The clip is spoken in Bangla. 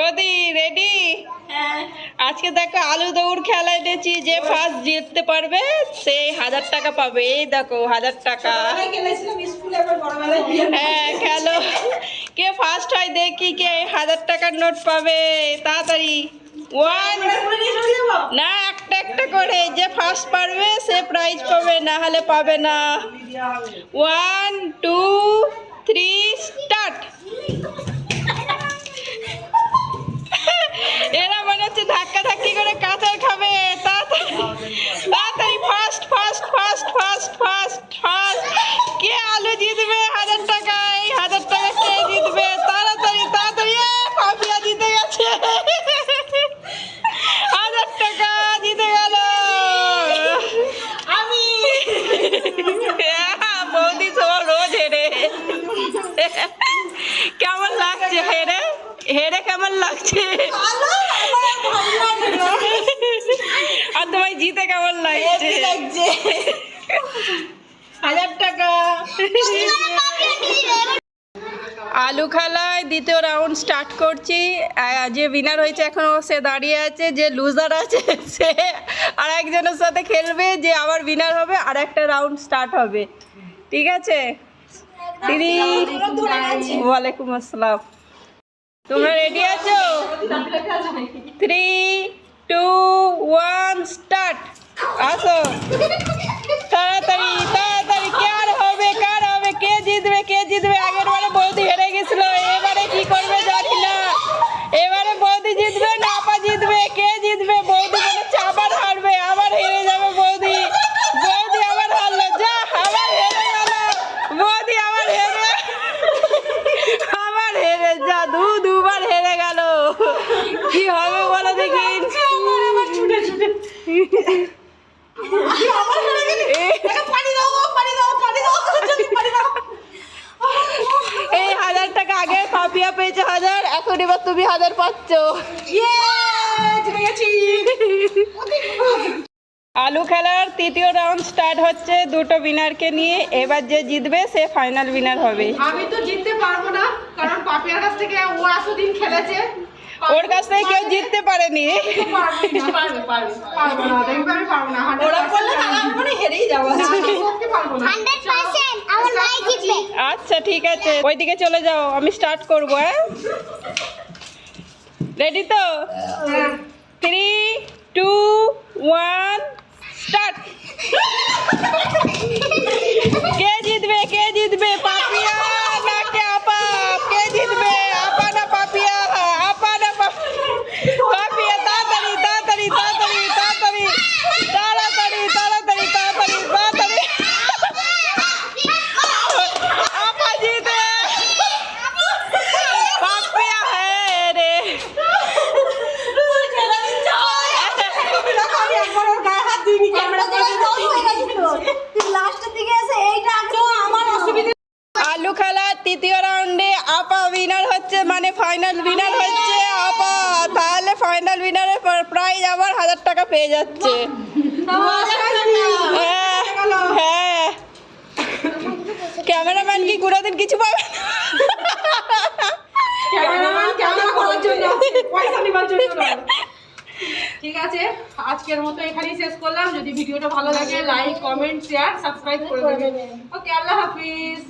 ওদি রেডি আজকে দেখো আলু দৌড় খেলা এনেছি যে ফার্স্ট জিততে পারবে সে হাজার টাকা পাবে। এই দেখো হাজার টাকা। হ্যাঁ খেলো। কে ফার্স্ট হয় দেখি কে হাজার টাকার নোট পাবে। তাড়াতাড়ি। ওয়ান না একটা একটা করে। যে ফার্স্ট পারবে সে প্রাইজ পাবে না হলে পাবে না। ওয়ান টু থ্রি স্টার্ট কেমন লাগছে? হেরে? হেরে কেমন লাগছে? আর তোমায় জিতে কেমন লাগছে? হাজার টাকা। আলু খেলায় দ্বিতীয় রাউন্ড স্টার্ট করছি। যে উইনার হয়েছে এখন সে দাঁড়িয়ে আছে যে লুজার আছে সে আর একজনের সাথে খেলবে যে আবার উইনার হবে আর একটা রাউন্ড স্টার্ট হবে। ঠিক আছে? তিনি ওয়ালাইকুম আসসালাম। তোমরা রেডি আছো? থ্রি টু ওয়ান স্টার্ট আসো তাড়াতাড়ি তাড়াতাড়ি কার হবে কার হবে কে জিতবে কে জিতবে আগের বারে বৌদি হেরে গেছিল এবারে কি করবে জানি না এবারে বৌদি জিতবে না আপা জিতবে কে জিতবে বৌদি মনে হচ্ছে আবার হারবে আবার হেরে যাবে বৌদি বৌদি আবার হারলো যা আবার হেরে গেল বৌদি আবার হেরে আবার হেরে যা দু দুবার হেরে গেল কি হবে বলো দেখি। এই হাজার টাকা আগে পাপিয়া পেয়েছে হাজার, এখন এবার তুমি হাজার পাচ্ছ। আলু খেলার তৃতীয় রাউন্ড স্টার্ট হচ্ছে, দুটো উইনারকে নিয়ে। এবার যে জিতবে, সে ফাইনাল উইনার হবে। আমি তো জিততে পারব না, কারণ পাপিয়ার কাছ থেকে ও এতদিন খেলেছে। ওর কাছ থেকে কেউ জিততে পারেনি। আচ্ছা ঠিক। আছে। ওই দিকে চলে যাও আমি স্টার্ট করব হ্যাঁ? রেডি তো? Three two one start final winner হচ্ছে আপা। তাহলে ফাইনাল উইনারের প্রাইজ আবার হাজার টাকা পেয়ে যাচ্ছে। হ্যাঁ হ্যাঁ। ক্যামেরাম্যান কি কোনোদিন কিছু পাবে না? ক্যামেরাম্যান ক্যামেরা করার জন্য আছে, পয়সা নেবার জন্য নয়। ঠিক আছে আজকের মতো এখানেই শেষ করলাম। যদি ভিডিওটা ভালো লাগে লাইক কমেন্ট শেয়ার সাবস্ক্রাইব করে দেবেন। ওকে আল্লাহ হাফিজ।